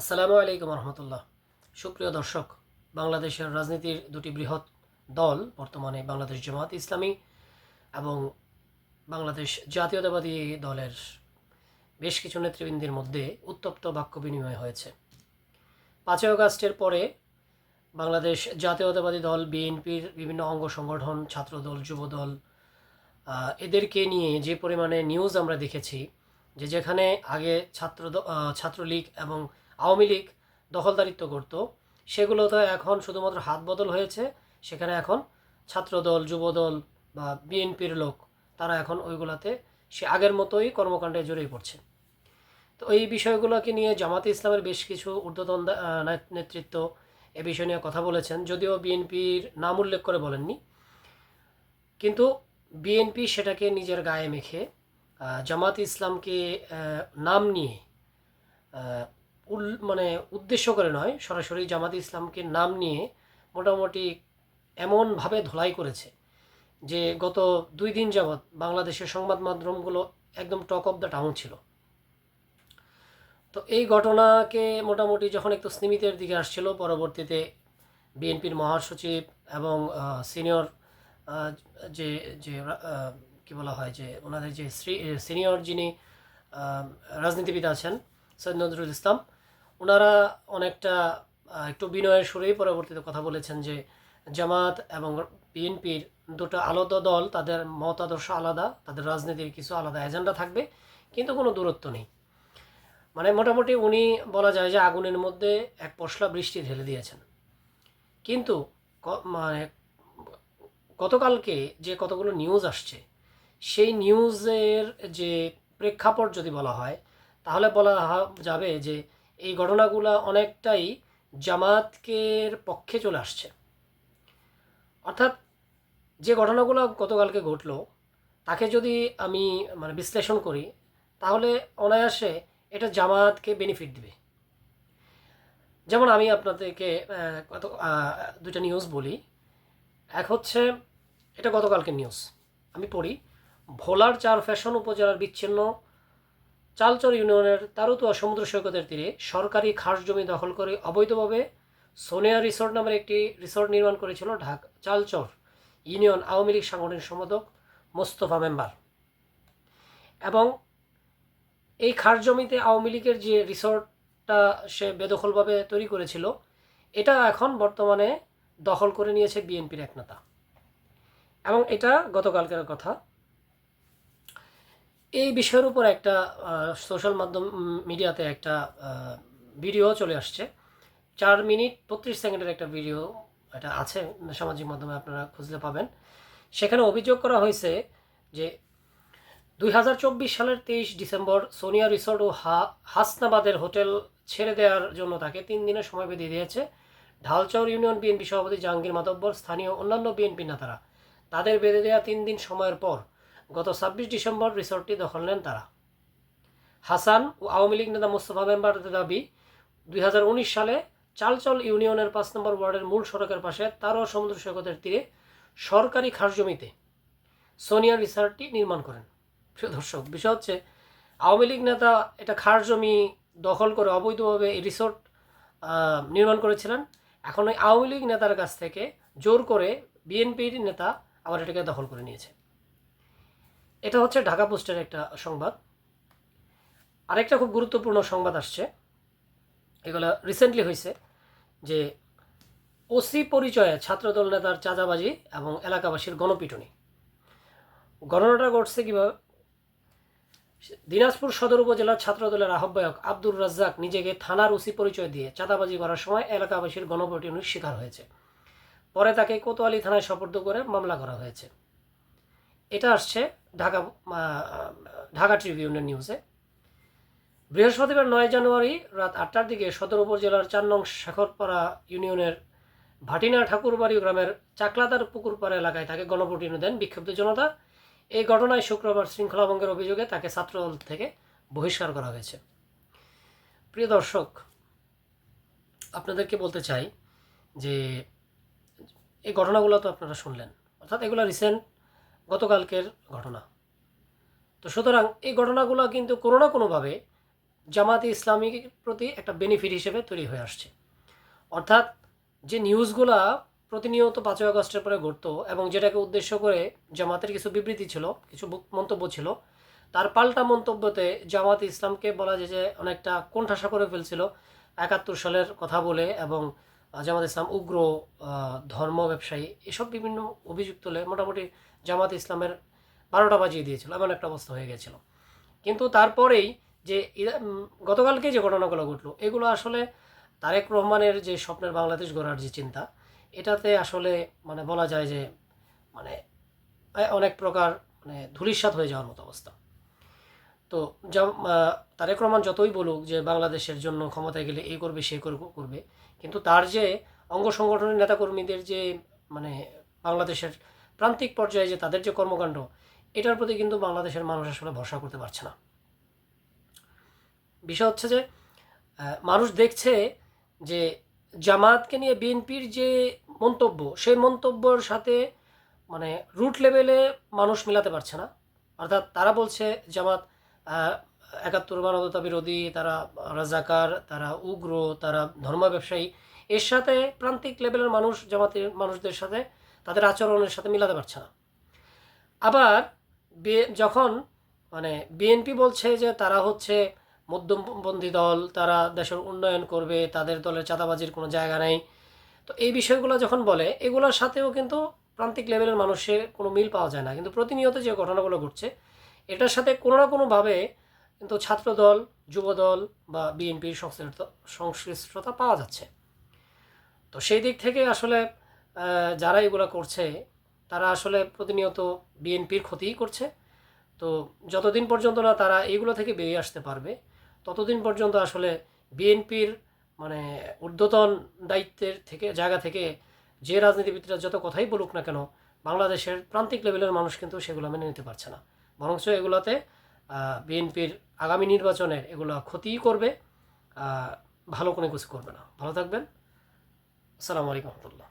আসসালামু আলাইকুম রহমতুল্লাহ। সুপ্রিয় দর্শক, বাংলাদেশের রাজনীতির দুটি বৃহৎ দল বর্তমানে বাংলাদেশ জামাত ইসলামী এবং বাংলাদেশ জাতীয়তাবাদী দলের বেশ কিছু নেতৃবৃন্দের মধ্যে উত্তপ্ত বাক্য বিনিময় হয়েছে। পাঁচই অগাস্টের পরে বাংলাদেশ জাতীয়তাবাদী দল, বিএনপির বিভিন্ন অঙ্গ সংগঠন, ছাত্রদল, যুবদল এদেরকে নিয়ে যে পরিমাণে নিউজ আমরা দেখেছি, যে যেখানে আগে ছাত্র ছাত্রলীগ এবং আওয়ামী লীগ দখলদারিত্ব করত সেগুলো তো এখন শুধুমাত্র হাত বদল হয়েছে। সেখানে এখন ছাত্রদল, যুবদল বা বিএনপির লোক, তারা এখন ওইগুলাতে সে আগের মতোই কর্মকাণ্ডে জড়িয়ে পড়ছে। তো এই বিষয়গুলোকে নিয়ে জামাতে ইসলামের বেশ কিছু ঊর্ধ্বতন নেতৃত্ব এ বিষয় নিয়ে কথা বলেছেন। যদিও বিএনপির নাম উল্লেখ করে বলেননি। কিন্তু বিএনপি সেটাকে নিজের গায়ে মেখে জামাত ইসলামকে নাম নিয়ে উল মানে উদ্দেশ্য করে নয়, সরাসরি জামাত ইসলামকে নাম নিয়ে মোটামুটি এমনভাবে ধোলাই করেছে যে গত দুই দিন যাবৎ বাংলাদেশের সংবাদ মাধ্যমগুলো একদম টক অফ দ্য টাউন ছিল। তো এই ঘটনাকে মোটামুটি যখন একটু স্নিমিতের দিকে আসছিল, পরবর্তীতে বিএনপির মহাসচিব এবং সিনিয়র যে যে কি বলা হয় যে, ওনাদের যে সিনিয়র যিনি রাজনীতিবিদ আছেন সৈয়দ নজরুল ইসলাম ওনারা অনেকটা একটু বিনয়ের সুরেই পরবর্তীতে কথা বলেছেন যে জামাত এবং বিএনপির দুটো আলাদা দল, তাদের মতাদর্শ আলাদা, তাদের রাজনীতির কিছু আলাদা এজেন্ডা থাকবে, কিন্তু কোনো দূরত্ব নেই। মানে মোটামুটি উনি বলা যায় যে আগুনের মধ্যে এক পশলা বৃষ্টি ঢেলে দিয়েছেন। কিন্তু মানে গতকালকে যে কতগুলো নিউজ আসছে, সেই নিউজের যে প্রেক্ষাপট যদি বলা হয়, তাহলে বলা যাবে যে এই ঘটনাগুলো অনেকটাই জামাতকের পক্ষে চলে আসছে। অর্থাৎ যে ঘটনাগুলো গতকালকে ঘটলো, তাকে যদি আমি মানে বিশ্লেষণ করি, তাহলে অনায়াসে এটা জামাতকে বেনিফিট দিবে। যেমন আমি আপনাদেরকে কত দুইটা নিউজ বলি। এক হচ্ছে, এটা গতকালকের নিউজ আমি পড়ি, ভোলার চার ফ্যাশন উপজেলার বিচ্ছিন্ন চালচর ইউনিয়নের তারুতুয়া সমুদ্র সৈকতের তীরে সরকারি খাস জমি দখল করে অবৈধভাবে সোনিয়া রিসোর্ট নামের একটি রিসোর্ট নির্মাণ করেছিল ঢাকা চালচর ইউনিয়ন আওয়ামী লীগ সাংগঠনিক সম্পাদক মোস্তফা মেম্বার। এবং এই খাস জমিতে আওয়ামী লীগের যে রিসোর্টটা সে বেদখলভাবে তৈরি করেছিল, এটা এখন বর্তমানে দখল করে নিয়েছে বিএনপির এক নেতা। এবং এটা গতকালকের কথা। এই বিষয়ের উপর একটা সোশ্যাল মাধ্যম মিডিয়াতে একটা ভিডিও চলে আসছে। চার মিনিট বত্রিশ সেকেন্ডের একটা ভিডিও এটা আছে, সামাজিক মাধ্যমে আপনারা খুঁজলে পাবেন। সেখানে অভিযোগ করা হয়েছে যে দুই হাজার চব্বিশ সালের তেইশ ডিসেম্বর সোনিয়া রিসোর্ট ও হা- হাসনাবাদের হোটেল ছেড়ে দেওয়ার জন্য তাকে তিন দিনের সময় বেঁধে দিয়েছে। ঢালচর ইউনিয়ন বিএনপি সভাপতি জাহাঙ্গীর মাতব্বর, স্থানীয় অন্যান্য বিএনপি নেতারা তাদের বেঁধে দেওয়া তিন দিন সময়ের পর গত ছাব্বিশ ডিসেম্বর রিসোর্টটি দখল নেন তারা। হাসান ও আওয়ামী লীগ নেতা মোস্তফা মেম্বারদের দাবি, দুই হাজার উনিশ সালে চালচল ইউনিয়নের পাঁচ নম্বর ওয়ার্ডের মূল সড়কের পাশে তারও সমুদ্র সৈকতের তীরে সরকারি খাস জমিতে সোনিয়া রিসোর্টটি নির্মাণ করেন। প্রিয় দর্শক, বিষয় হচ্ছে, আওয়ামী লীগ নেতা এটা খাস জমি দখল করে অবৈধভাবে এই রিসোর্ট নির্মাণ করেছিলেন। এখন ওই আওয়ামী লীগ নেতার কাছ থেকে জোর করে বিএনপির নেতা আবার এটাকে দখল করে নিয়েছে। এটা হচ্ছে ঢাকা পোস্টের একটা সংবাদ। আরেকটা খুব গুরুত্বপূর্ণ সংবাদ আসছে। এগুলো রিসেন্টলি হয়েছে যে ওসি পরিচয়ে ছাত্রদল নেতার চাঁদাবাজি এবং এলাকাবাসীর গণপিটুনি। ঘটনাটা ঘটছে কীভাবে? দিনাজপুর সদর উপজেলার ছাত্রদলের আহ্বায়ক আব্দুর রাজ্জাক নিজেকে থানার ওসি পরিচয় দিয়ে চাঁদাবাজি করার সময় এলাকাবাসীর গণপিটুনির শিকার হয়েছে। পরে তাকে কোতোয়ালি থানায় সোপর্দ করে মামলা করা হয়েছে। এটা আসছে ঢাকা ঢাকা ট্রিবিউনের নিউজে। বৃহস্পতিবার নয় জানুয়ারি রাত আটটার দিকে সদর উপজেলার চার নং শেখরপাড়া ইউনিয়নের ভাটিনা ঠাকুরবাড়ি গ্রামের চাকলাদার পুকুরপাড়া এলাকায় তাকে গণভোটিন দেন বিক্ষুব্ধ জনতা। এই ঘটনায় শুক্রবার শৃঙ্খলাভঙ্গের অভিযোগে তাকে ছাত্রদল থেকে বহিষ্কার করা হয়েছে। প্রিয় দর্শক, আপনাদেরকে বলতে চাই যে এই ঘটনাগুলো তো আপনারা শুনলেন। অর্থাৎ এগুলো রিসেন্ট গতকালকের ঘটনা। তো সুতরাং এই ঘটনাগুলো কিন্তু কোনো না কোনোভাবে জামাতে ইসলামীর প্রতি একটা বেনিফিট হিসেবে তৈরি হয়ে আসছে। অর্থাৎ যে নিউজগুলা প্রতিনিয়ত পাঁচই আগস্টের পরে ঘটতো এবং যেটাকে উদ্দেশ্য করে জামাতের কিছু বিবৃতি ছিল, কিছু মন্তব্য ছিল, তার পাল্টা মন্তব্যতে জামাত ইসলামকে বলা যায় যে অনেকটা কোণঠাসা করে ফেলছিল। একাত্তর সালের কথা বলে এবং জামাত ইসলাম উগ্র ধর্ম ব্যবসায়ী এসব বিভিন্ন অভিযোগ তুলে মোটামুটি জামাত ইসলামের বারোটা বাজিয়ে দিয়েছিল, এমন একটা অবস্থা হয়ে গেছিল। কিন্তু তারপরেই যে গতকালকে যে ঘটনাগুলো ঘটলো, এগুলো আসলে তারেক রহমানের যে স্বপ্নের বাংলাদেশ গড়ার যে চিন্তা, এটাতে আসলে মানে বলা যায় যে মানে অনেক প্রকার মানে ধূলিসাৎ হয়ে যাওয়ার মতো অবস্থা। তো তারেক রহমান যতই বলুক যে বাংলাদেশের জন্য ক্ষমতায় গেলে এই করবে, সে করবে করবে, কিন্তু তার যে অঙ্গ সংগঠনের নেতাকর্মীদের যে মানে বাংলাদেশের প্রান্তিক পর্যায়ে যে তাদের যে কর্মকাণ্ড, এটার প্রতি কিন্তু বাংলাদেশের মানুষ আসলে ভরসা করতে পারছে না। বিষয় হচ্ছে যে মানুষ দেখছে যে জামাতকে নিয়ে বিএনপির যে মন্তব্য, সেই মন্তব্যর সাথে মানে রুট লেভেলে মানুষ মিলাতে পারছে না। অর্থাৎ তারা বলছে জামাত একাত্তর মানবতা বিরোধী, তারা রাজাকার, তারা উগ্র, তারা ধর্ম ব্যবসায়ী এর সাথে প্রান্তিক লেভেলের মানুষ, জামাতের মানুষদের সাথে তাদের আচরণের সাথে মিলাতে পারছে না। আবার যখন মানে বিএনপি বলছে যে তারা হচ্ছে মধ্যমপন্থী দল, তারা দেশের উন্নয়ন করবে, তাদের দলের চাঁদাবাজির কোনো জায়গা নেই। তো এই বিষয়গুলো যখন বলে, এগুলোর সাথেও কিন্তু প্রান্তিক লেভেলের মানুষের কোনো মিল পাওয়া যায় না। কিন্তু প্রতিনিয়ত যে ঘটনাগুলো ঘটছে, এটার সাথে কোনো না কোনোভাবে কিন্তু ছাত্রদল, যুবদল বা বিএনপির সংশ্লিষ্ট সংশ্লিষ্টতা পাওয়া যাচ্ছে। তো সেই দিক থেকে আসলে যারা এগুলো করছে, তারা আসলে প্রতিনিয়ত বিএনপির ক্ষতিই করছে। তো যতদিন পর্যন্ত না তারা এইগুলো থেকে বেরিয়ে আসতে পারবে, ততদিন পর্যন্ত আসলে বিএনপির মানে ঊর্ধ্বতন দায়িত্বের থেকে, জায়গা থেকে যে রাজনীতিবিদরা যত কথাই বলুক না কেন, বাংলাদেশের প্রান্তিক লেভেলের মানুষ কিন্তু সেগুলো মেনে নিতে পারছে না। বরঞ্চ এগুলোতে বিএনপির আগামী নির্বাচনের এগুলো ক্ষতিই করবে ভালো কোনো কিছু করবে না। ভালো থাকবেন। আসসালামু আলাইকুম রহমতুল্লাহ।